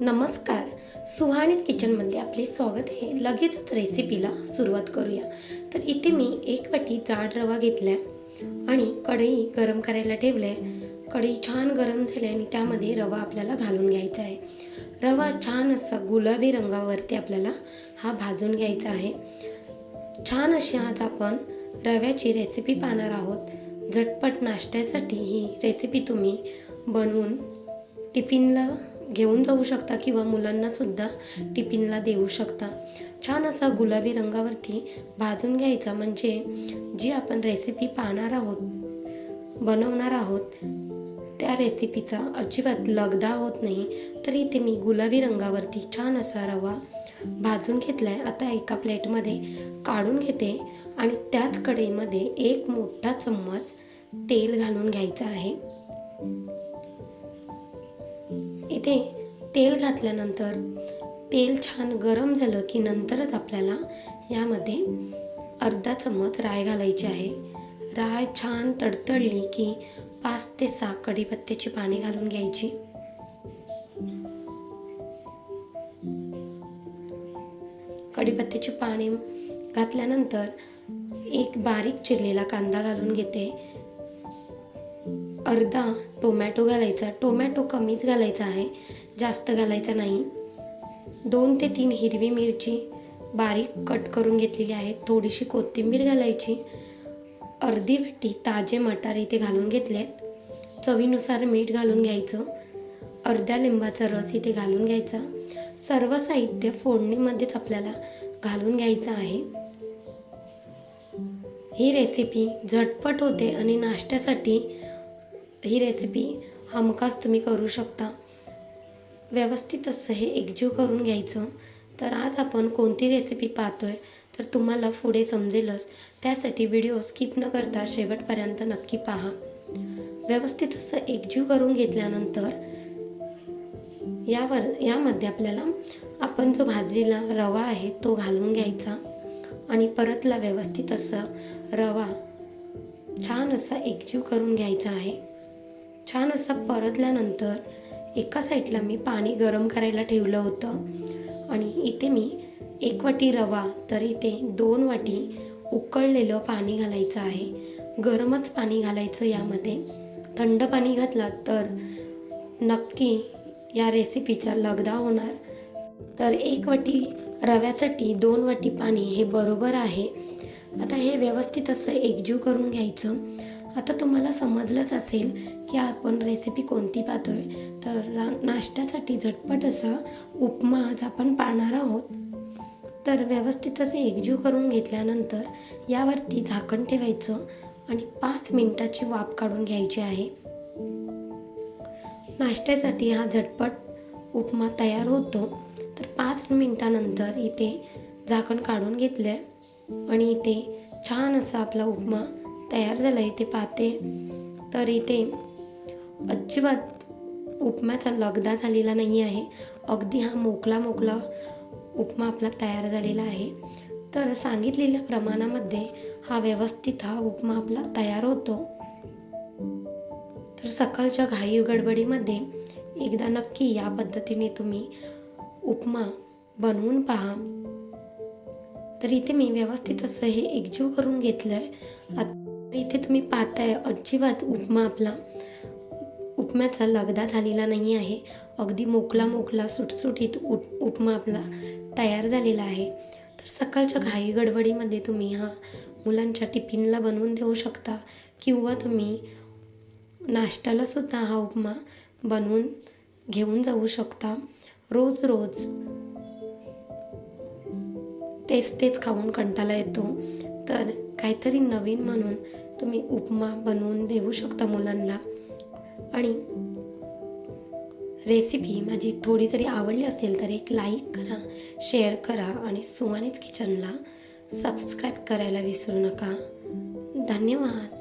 नमस्कार. सुहाणीच किचनमध्ये आपले स्वागत आहे. लगेचच रेसिपीला सुरुवात करूया. तर इथे मी एक वाटी जाड रवा घेतला आणि कढई गरम करायला ठेवले कढई छान गरम झाली आणि त्यामध्ये रवा आपल्याला घालून घ्यायचा आहे. रवा छान असा गुलाबी रंगावरती आपल्याला हा भाजून घ्यायचा आहे. छान अशी आज आपण रव्याची रेसिपी पाहणार आहोत. झटपट नाश्त्यासाठी ही रेसिपी तुम्ही बनवून टिफिनला घेऊन जाऊ शकता किंवा मुलांनासुद्धा टिफिनला देऊ शकता. छान असा गुलाबी रंगावरती भाजून घ्यायचा. म्हणजे जी आपण रेसिपी पाहणार आहोत बनवणार आहोत त्या रेसिपीचा अजिबात लगदा होत नाही. तर इथे मी गुलाबी रंगावरती छान असा रवा भाजून घेतला आहे आता एका प्लेटमध्ये काढून घेते आणि त्याच कढईमध्ये एक मोठा चम्मच तेल घालून घ्यायचं आहे. इथे तेल घातल्यानंतर तेल छान गरम झालं की नंतरच आपल्याला यामध्ये अर्धा चम्मच राय घालायची आहे. राय छान तडतडली की पाच ते सहा कढीपत्त्याची पाने घालून घ्यायची. कढीपत्त्याची पाने घातल्यानंतर एक बारीक चिरलेला कांदा घालून घेते. अर्धा टोमॅटो घालायचा. टोमॅटो कमीच घालायचा आहे. जास्त घालायचा नाही. दोन ते तीन हिरवी मिरची बारीक कट करून घेतलेली आहे. थोडीशी कोथिंबीर घालायची. अर्धी वाटी ताजे मटार इथे घालून घेतले आहेत चवीनुसार मीठ घालून घ्यायचं. अर्ध्या लिंबाचा रस इथे घालून घ्यायचा. सर्व साहित्य फोडणीमध्येच आपल्याला घालून घ्यायचं आहे. ही रेसिपी झटपट होते आणि नाश्त्यासाठी ही रेसिपी हमखास तुम्ही करू शकता. व्यवस्थित असं हे एकजीव करून घ्यायचं. तर आज आपण कोणती रेसिपी पाहतोय तर तुम्हाला पुढे समजेलच. त्यासाठी व्हिडिओ स्किप न करता शेवटपर्यंत नक्की पहा. व्यवस्थित असं एकजीव करून घेतल्यानंतर यावर यामध्ये आपल्याला आपण जो भाजलेला रवा आहे तो घालून घ्यायचा. आणि परतला व्यवस्थित असं रवा छान असा एकजीव करून घ्यायचा आहे. छान असा परतल्यानंतर एका साईडला मी पाणी गरम करायला ठेवलं होतं. आणि इथे मी एक वाटी रवा तर इथे दोन वाटी उकळलेलं पाणी घालायचं आहे. गरमच पाणी घालायचं यामध्ये. थंड पाणी घातलं तर नक्की या रेसिपीचा लगदा होणार. तर एक वाटी रव्यासाठी दोन वाटी पाणी हे बरोबर आहे. आता हे व्यवस्थित असं एकजीव करून घ्यायचं. आता तुम्हाला समजलंच असेल की आपण रेसिपी कोणती पाहतोय. तर रा नाश्त्यासाठी झटपट असा उपमा आज आपण पाळणार आहोत. तर व्यवस्थित असे एकजीव करून घेतल्यानंतर यावरती झाकण ठेवायचं आणि पाच मिनटाची वाफ काढून घ्यायची आहे. नाश्त्यासाठी हा झटपट उपमा तयार होतो. तर पाच मिनटानंतर इथे झाकण काढून घेतलं आहे आणि इथे छान असा आपला उपमा तयार झाला इथे पाहते. तर इथे अजिबात उपमाचा लगदा झालेला नाही आहे. अगदी हा मोकला मोकला उपमा आपला तयार झालेला आहे. तर सांगितलेल्या प्रमाणामध्ये हा व्यवस्थित हा उपमा आपला तयार होतो. तर सकाळच्या घाई गडबडीमध्ये एकदा नक्की या पद्धतीने तुम्ही उपमा बनवून पहा. तर इथे मी व्यवस्थित असं हे एकजीव करून घेतलं आहे इथे तुम्ही पाहताय अजिबात उपमा आपला उपम्याचा लगदा झालेला नाही आहे. अगदी मोकला मोकला सुटसुटीत उप उपमा आपला तयार झालेला आहे. तर सकाळच्या घाई गडबडीमध्ये तुम्ही हा मुलांच्या टिफिनला बनवून देऊ शकता किंवा तुम्ही नाश्त्यालासुद्धा हा उपमा बनवून घेऊन जाऊ शकता. रोज रोज तेच तेच खाऊन कंटाला येतो. तर काहीतरी नवीन म्हणून तुम्ही उपमा बनवून देऊ शकता मुलांना. आणि रेसिपी माझी थोडी जरी आवडली असेल तर एक लाईक करा शेअर करा आणि सुहानीच किचनला सबस्क्राईब करायला विसरू नका. धन्यवाद.